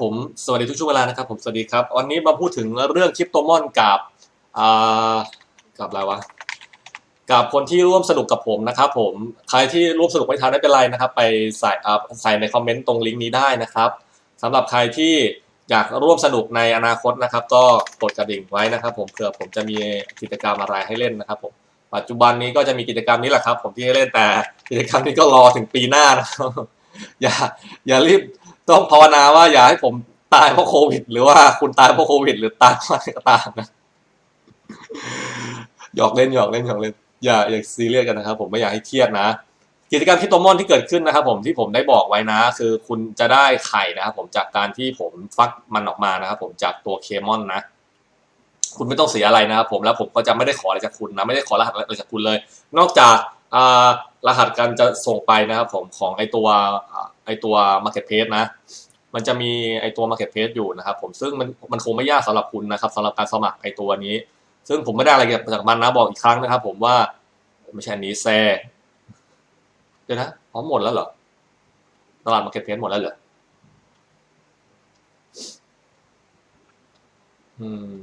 ผมสวัสดีทุกช่วงเวลานะครับผมสวัสดีครับ วันนี้มาพูดถึงเรื่องคริปโตมอนกับอ่ากับอะไรวะกับคนที่ร่วมสนุกกับผมนะครับผมใครที่ร่วมสนุกไม่ทันไม่เป็นไรนะครับ ไปใส่อ่าใส่ในคอมเมนต์ตรงลิงก์นี้ได้นะครับสำหรับใครที่อยากร่วมสนุกในอนาคตนะครับ ก็กดกระดิ่งไว้นะครับ ผมเผื่อผมจะมีกิจกรรมอะไรให้เล่นนะครับผมปัจจุบันนี้ก็จะมีกิจกรรมนี้แหละครับ ผมที่ให้เล่นแต่กิจกรรมนี้ก็รอถึงปีหน้านะครับอย่าอย่ารีบ ต้องภาวนาว่าอย่าให้ผมตายเพราะโควิด หรือว่าคุณตายเพราะโควิด หรือตายเพราะอะไรก็ตามนะหยอกเล่นหยอกเล่นหยอกเล่นอย่าอย่าซีเรียสกันนะครับ ผมไม่อยากให้เครียดนะกิจกรรมที่โตมอนที่เกิดขึ้นนะครับ ผมที่ผมได้บอกไว้นะ คือคุณจะได้ไข่นะครับ ผมจากการที่ผมฟักมันออกมานะครับ ผมจากตัวเคมอนนะ คุณไม่ต้องเสียอะไรนะครับผมแล้วผมก็จะไม่ได้ขออะไรจากคุณนะ ไม่ได้ขอรหัสอะไรจากคุณเลย นอกจากอ่ารหัสการจะส่งไปนะครับ ผมของไอตัว ไอตัว Marketplace นะ มันจะมีไอตัว Marketplace อยู่นะครับผมซึ่งมันมันคงไม่ยากสำหรับคุณนะครับสำหรับการสมัครไอตัวนี้ ซึ่งผมไม่ได้อะไรจากมันนะบอกอีกครั้งนะครับ ผมว่าไม่ใช่อันนี้แซ่เดี๋ยวนะพร้อมหมดแล้วเหรอตลาด Marketplace หมดแล้วเหรออืม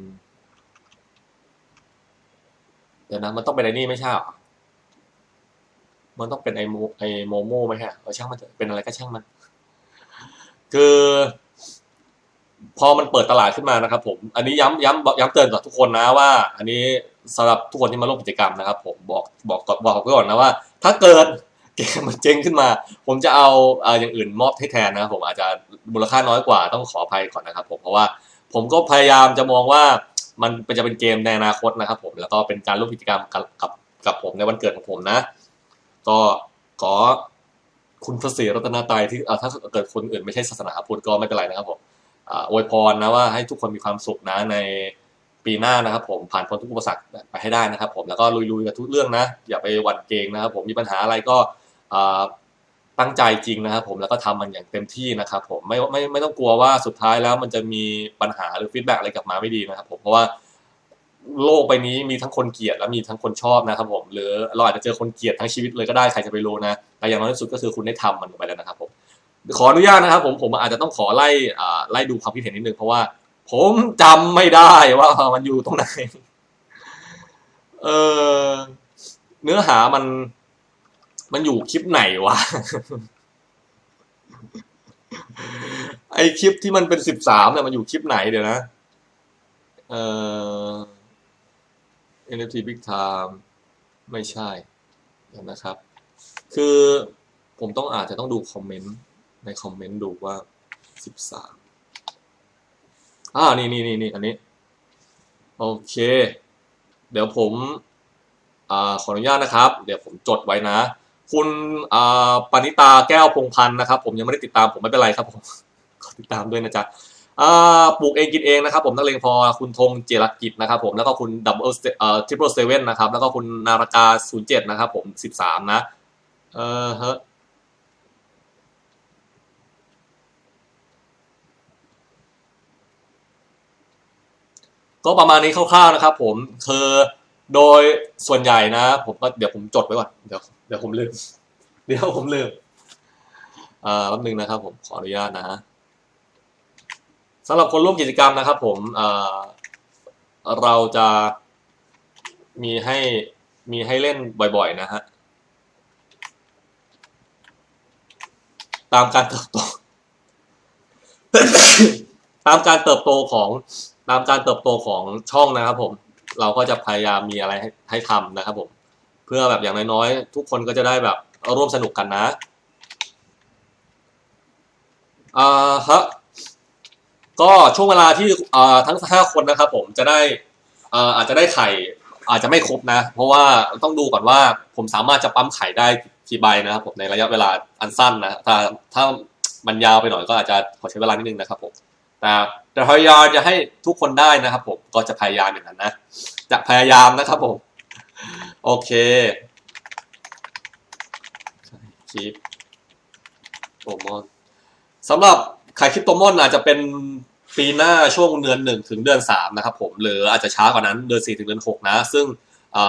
เดี๋ยวนะมันต้องเป็นไอ้นี่ไม่ใช่เหรอ มันต้องเป็นไอโมไอโมโม่ไหมฮะเออช่างมันเถอะเป็นอะไรก็ช่างมัน คือ พอมันเปิดตลาดขึ้นมานะครับ ผม อันนี้ย้ำย้ำย้ำเตือนกับทุกคนนะว่า อันนี้สำหรับทุกคนที่มาร่วมกิจกรรมนะครับ ผมบอกบอกก่อนบอกก่อนนะว่า ถ้าเกิดเกมมันเจ๊งขึ้นมา ผมจะเอาเอ่ออย่างอื่นมอบให้แทนนะครับผมอาจจะมูลค่าน้อยกว่าต้องขออภัยก่อนนะครับผมเพราะว่าผมก็พยายามจะมองว่ามันจะเป็นเกมในอนาคตนะครับ ผมแล้วก็เป็นการร่วมกิจกรรมกับกับผมในวันเกิดของผมนะ ก็ขอคุณพระศรีรัตนตรัยที่ถ้าเกิดคนอื่นไม่ใช่ศาสนาพุทธก็ไม่เป็นไรนะครับผมอวยพรนะว่าให้ทุกคนมีความสุขนะในปีหน้านะครับ ผมผ่านพ้นทุกอุปสรรคไปให้ได้นะครับ ผมแล้วก็ลุยๆกับทุกเรื่องนะ อย่าไปหวั่นเกรงนะครับ ผมมีปัญหาอะไรก็ตั้งใจจริงนะครับ ผมแล้วก็ทำมันอย่างเต็มที่นะครับ ผมไม่ไม่ไม่ต้องกลัวว่าสุดท้ายแล้วมันจะมีปัญหาหรือฟีดแบ็กอะไรกลับมาไม่ดีนะครับ ผมเพราะว่า โลกใบนี้มีทั้งคนเกลียดและมีทั้งคนชอบนะครับผม หรือเราอาจจะเจอคนเกลียดทั้งชีวิตเลยก็ได้ใครจะไปรู้นะ แต่อย่างน้อยที่สุดก็คือคุณได้ทำมันไปแล้วนะครับผม ขออนุญาตนะครับผม ผมอาจจะต้องขอไล่ไล่ดูความคิดเห็นนิดนึงเพราะว่า ผมจำไม่ได้ว่ามันอยู่ตรงไหน เออเนื้อหามัน มันอยู่คลิปไหนวะ ไอคลิปที่มันเป็นสิบสามเนี่ยมันอยู่คลิปไหนเดี๋ยวนะ เออ NFT Big Time ไม่ใช่นะครับ คือผมต้องอาจจะต้องดูคอมเมนต์ในคอมเมนต์ดูว่าสิบสามอ่านี่นี่นี่นี่อันนี้ โอเค เดี๋ยวผมอ่าขออนุญาตนะครับ เดี๋ยวผมจดไว้นะ คุณอ่าปณิตาแก้วพงพันธ์นะครับ ผมยังไม่ได้ติดตามผมไม่เป็นไรครับผม ขอติดตามด้วยนะจ๊ะ ปลูกเองกินเองนะครับผมนักเลงพอคุณธงเจรกิจนะครับผมแล้วก็คุณดับเบิลเอ่อทริปเปิลเซเว่นนะครับแล้วก็คุณนารากาศูนย์เจ็ดนะครับผมสิบสามนะเออฮะก็ประมาณนี้คร่าวๆนะครับผมคือโดยส่วนใหญ่นะ ผมก็เดี๋ยวผมจดไว้ก่อนเดี๋ยวเดี๋ยวผมลืมเดี๋ยวผมลืมอ่าแป๊บนึงนะครับผมขออนุญาตนะ สำหรับคนร่วมกิจกรรมนะครับผมเเราจะมีให้มีให้เล่นบ่อยๆนะฮะตามการเติบโต ตามการเติบโตของตามการเติบโตของช่องนะครับผมเราก็จะพยายามมีอะไรให้ให้ทำนะครับผมเพื่อแบบอย่างน้อยๆทุกคนก็จะได้แบบร่วมสนุกกันนะอ่าฮะ ก็ช่วงเวลาที่ทั้งห้าคนนะครับ ผมจะได้อ่ออาจจะได้ไข่อาจจะไม่ครบนะ เพราะว่าต้องดูก่อนว่าผมสามารถจะปั๊มไข่ได้กี่ใบนะครับผมในระยะเวลาอันสั้นนะถ้าถ้ามันยาวไปหน่อยก็อาจจะขอใช้เวลานิดนึงนะครับผมแต่แต่พยายามจะให้ทุกคนได้นะครับ ผมก็จะพยายามอย่างนั้นนะจะพยายามนะครับผมโอเคคลิปโอมอนสำหรับ ขายคริปโตมอนอาจจะเป็นปีหน้าช่วงเดือนหนึ่งถึงเดือนสามนะครับผมหรืออาจจะช้ากว่านั้นเดือนสี่ถึงเดือนหกนะ ซึ่ง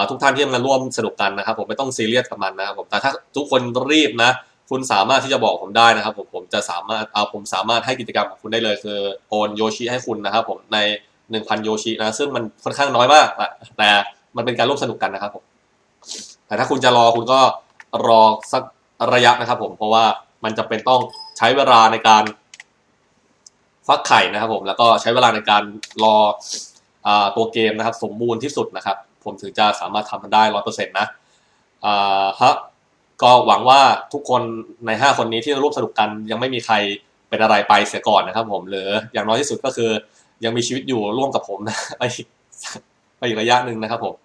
ทุกท่านที่มาร่วมสนุกกันนะครับ ผมไม่ต้องซีเรียสกับมันนะครับผมแต่ถ้าทุกคนรีบนะ คุณสามารถที่จะบอกผมได้นะครับ ผมผมจะสามารถเอาผมสามารถให้กิจกรรมของคุณได้เลย คือโอนโยชิให้คุณนะครับ ผมในหนึ่งพันโยชินะ ซึ่งมันค่อนข้างน้อยมากอะแต่มันเป็นการร่วมสนุกกันนะครับผมแต่ถ้าคุณจะรอคุณก็รอสักระยะนะครับ ผมเพราะว่ามันจะเป็นต้องใช้เวลาในการ ฟักไข่นะครับผมแล้วก็ใช้เวลาในการรออตัวเกมนะครับ สมบูรณ์ที่สุดนะครับ ผมถึงจะสามารถทำมันได้ร้อยเปอร์เซ็นต์นะฮะก็หวังว่าทุกคนใน 5 คนนี้ที่ร่วมสนุกกันยังไม่มีใครเป็นอะไรไปเสียก่อนนะครับ ผมหรืออย่างน้อยที่สุดก็คือยังมีชีวิตอยู่ร่วมกับผมนะไปไปอีกระยะหนึ่งนะครับผม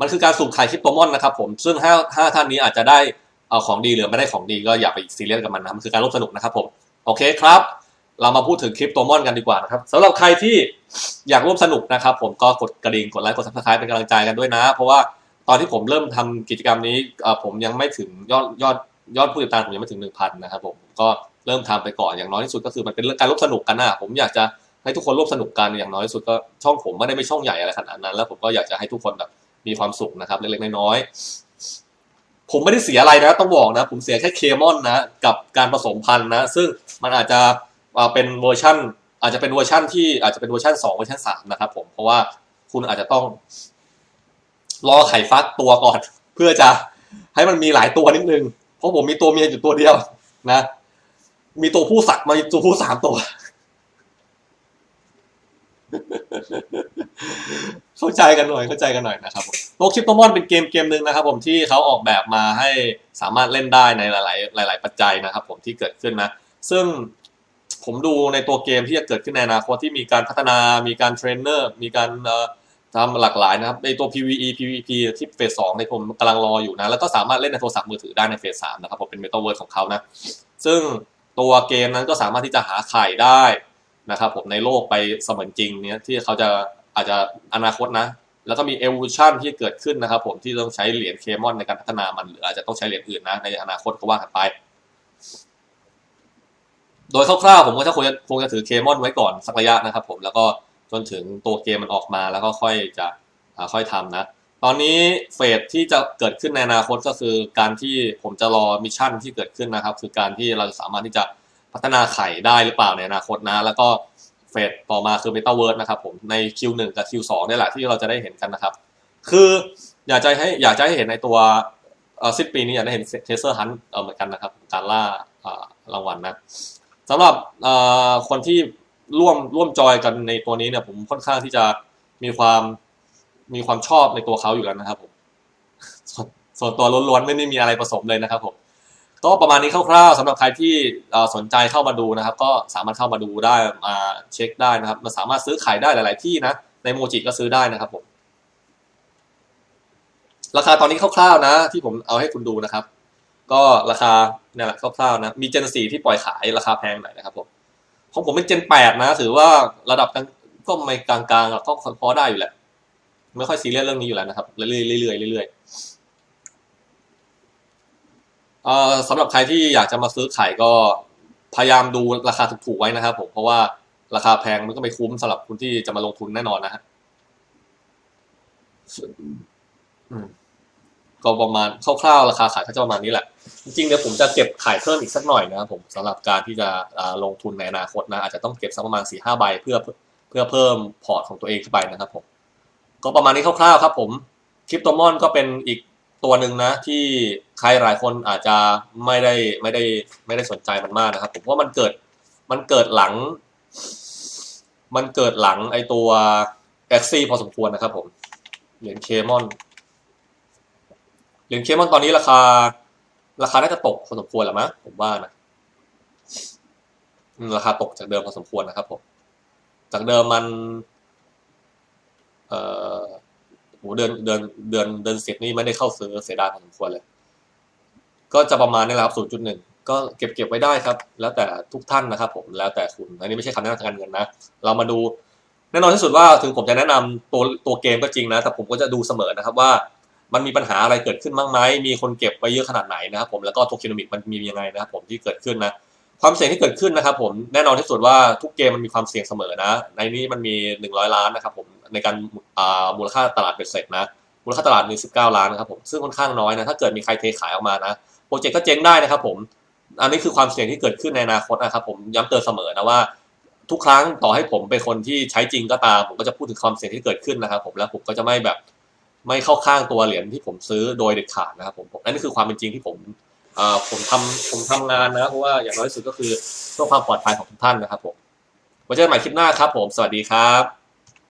มันคือการสุ่มไข่คริปโตมอนนะครับผมซึ่งห้าห้าท่านนี้อาจจะได้ เอาของดีหรือไม่ได้ของดีก็อย่าไปซีเรียสกับมันนะมันคือการร่วมสนุกนะครับผมโอเคครับ เรามาพูดถึงคลิปโตมอนกันดีกว่านะครับสำหรับใครที่อยากร่วมสนุกนะครับ ผมก็กดกระดิ่งกดไลค์กดซับสไครป์เป็นกำลังใจกันด้วยนะ เพราะว่าตอนที่ผมเริ่มทำกิจกรรมนี้ผมยังไม่ถึงยอดยอดยอดผู้ติดตามผมยังไม่ถึงหนึ่งพันนะครับผมก็เริ่มทำไปก่อนอย่างน้อยที่สุดก็คือมันเป็นเรื่องการร่วมสนุกกันนะผมอยากจะให้ทุกคนร่วมสนุกกันอย่างน้อยที่สุดก็ช่องผมไม่ได้ไม่ช่องใหญ่อะไรขนาดนั้น แล้วผมก็อยากจะให้ทุกคนแบบมีความสุขนะครับเล็กๆน้อยๆ ผมไม่ได้เสียอะไรนะต้องบอกนะ ผมเสียแค่เคมอนนะ กับการผสมพันธุ์นะ ซึ่งมันอาจจะเป็นเวอร์ชันอาจจะเป็นเวอร์ชันที่อาจจะเป็นเวอร์ชันสองเวอร์ชันสามนะครับผมเพราะว่าคุณอาจจะต้อง รอไข่ฟักตัวก่อน เพื่อจะให้มันมีหลายตัวนิดนึง เพราะผมมีตัวเมียอยู่ตัวเดียวนะ มีตัวผู้สักมาตัวผู้สามตัว เข้าใจกันหน่อยเข้าใจกันหน่อยนะครับผมโลกชิปโปมอนเป็นเกมเกมหนึ่งนะครับผมที่เขาออกแบบมาให้สามารถเล่นได้ในหลาย ๆ หลาย ๆ ปัจจัยนะครับผมที่เกิดขึ้นนะ ซึ่งผมดูในตัวเกมที่จะเกิดขึ้นในอนาคตที่มีการพัฒนา มีการเทรนเนอร์ มีการทำหลากหลายนะครับ ในตัว PVE PVP ที่เฟสสองในผมกำลังรออยู่นะ แล้วก็สามารถเล่นในโทรศัพท์มือถือได้ในเฟสสามนะครับผมเป็นเมตาเวิร์ของเขานะ ซึ่งตัวเกมนั้นก็สามารถที่จะหาไข่ได้นะครับผมในโลกไปเสมือนจริงเนี้ยที่เขาจะ อาจจะอนาคตนะ แล้วก็มี evolution ที่เกิดขึ้นนะครับ ผมที่ต้องใช้เหรียญเคมอนในการพัฒนามันหรืออาจจะต้องใช้เหรียญอื่นนะ ในอนาคตก็ว่ากันไป โดยคร่าวๆผมก็จะคงจะคงจะถือเคมอนไว้ก่อนสักระยะนะครับ ผมแล้วก็จนถึงตัวเกมมันออกมาแล้วก็ค่อยจะค่อยทำนะตอนนี้เฟสที่จะเกิดขึ้นในอนาคตก็คือการที่ผมจะรอมิชชั่นที่เกิดขึ้นนะครับ คือการที่เราจะสามารถที่จะพัฒนาไข่ได้หรือเปล่าในอนาคตนะ แล้วก็ เฟสต่อมาคือ Meta w o r d นะครับผมใน Q1 กับ Q2 นี่แหละที่เราจะได้เห็นกันนะครับ คืออยากจะให้อยากจะให้เห็นในตัวสิ้นปีนี้อยากได้เห็นเทเซอร์ฮันเออเหมือนกันนะครับการล่ารางวัลนะสำหรับคนที่ร่วมร่วมจอยกันในตัวนี้เนี่ยผมค่อนข้างที่จะมีความมีความชอบในตัวเขาอยู่แล้วนะครับผมส่วนตัวล้วนๆไม่ได้มีอะไรผสมเลยนะครับผม ก็ประมาณนี้คร่าวๆสำหรับใครที่สนใจเข้ามาดูนะครับ ก็สามารถเข้ามาดูได้มาเช็คได้นะครับมันสามารถซื้อขายได้หลาย ๆ ที่นะในโมจิก็ซื้อได้นะครับผมราคาตอนนี้คร่าวๆนะ ที่ผมเอาให้คุณดูนะครับ ก็ราคาเนี่ยแหละคร่าวๆนะ มีเจนสี่ที่ปล่อยขายราคาแพงหน่อยนะครับผมของผมเป็นเจนแปดนะ ถือว่าระดับก็ไม่กลางๆหรอกก็พอได้อยู่แหละ ไม่ค่อยซีเรียสเรื่องนี้อยู่แล้วนะครับ เรื่อยๆเรื่อยๆเรื่อยๆ เอ่อสำหรับใครที่อยากจะมาซื้อไข่ก็พยายามดูราคาถูกๆไว้นะครับ ผมเพราะว่าราคาแพงมันก็ไม่คุ้มสำหรับคุณที่จะมาลงทุนแน่นอนนะฮะอืมก็ประมาณคร่าวๆราคาขายก็จะประมาณนี้แหละ จริงๆเดี๋ยวผมจะเก็บขายเพิ่มอีกสักหน่อยนะครับผมสำหรับการที่จะลงทุนในอนาคตนะอาจจะต้องเก็บสักประมาณสี่ห้าใบเพื่อเพื่อเพิ่มพอร์ตของตัวเองขึ้นไปนะครับผมก็ประมาณนี้คร่าวๆครับ ผมคริปโตมอนก็เป็นอีก ตัวหนึ่งนะที่ใครหลายคนอาจจะไม่ได้ไม่ได้ไม่ได้สนใจมันมากนะครับ ผมว่ามันเกิดมันเกิดหลัง มันเกิดหลังไอตัวแอ็กซี่พอสมควรนะครับผมเหรียญเคมอนเหรียญเคมอนตอนนี้ราคา ราคาน่าจะตกพอสมควรแหละมั้งผมว่านะราคาตกจากเดิมพอสมควรนะครับผมจากเดิมมัน เอ่อ โหเดือนเดือนเดือนเดือนสิบนี่ไม่ได้เข้าซื้อเสียดายพอสมควรเลย ก็จะประมาณนี้แหละครับ0.1ก็เก็บเก็บไว้ได้ครับ แล้วแต่ทุกท่านนะครับ ผมแล้วแต่คุณอันนี้ไม่ใช่คำแนะนำทางการเงินนะเรามาดูแน่นอนที่สุดว่าถึงผมจะแนะนำตัวตัวเกมก็จริงนะ แต่ผมก็จะดูเสมอนะครับว่ามันมีปัญหาอะไรเกิดขึ้นบ้างไหมมีคนเก็บไว้เยอะขนาดไหนนะครับผมแล้วก็โทเคโนมิกมันมียังไงนะครับผมที่เกิดขึ้นนะ ความเสี่ยงที่เกิดขึ้นนะครับผมแน่นอนที่สุดว่าทุกเกมมันมีความเสี่ยงเสมอนะ ในนี้มันมี 100 ล้านนะครับผมในการอ่ามูลค่าตลาดเป็นเสร็จนะมูลค่าตลาดมี 19 ล้านนะครับผมซึ่งค่อนข้างน้อยนะถ้าเกิดมีใครเทขายออกมานะโปรเจกต์ก็เจ๊งได้นะครับผมอันนี้คือความเสี่ยงที่เกิดขึ้นในอนาคตนะครับผมย้ำเตือนเสมอนะว่า ทุกครั้งต่อให้ผมเป็นคนที่ใช้จริงก็ตาม ผมก็จะพูดถึงความเสี่ยงที่เกิดขึ้นนะครับผมแล้วผมก็จะไม่แบบไม่เข้าข้างตัวเหรียญที่ผมซื้อโดยเด็ดขาดนะครับผมนั่นคือความเป็นจริงที่ผม ผมทำผมทำงานนะเพราะว่าอย่างน้อยที่สุดก็คือเพื่อความปลอดภัยของทุกท่านนะครับผมไว้เจอกันใหม่คลิปหน้าครับผม สวัสดีครับ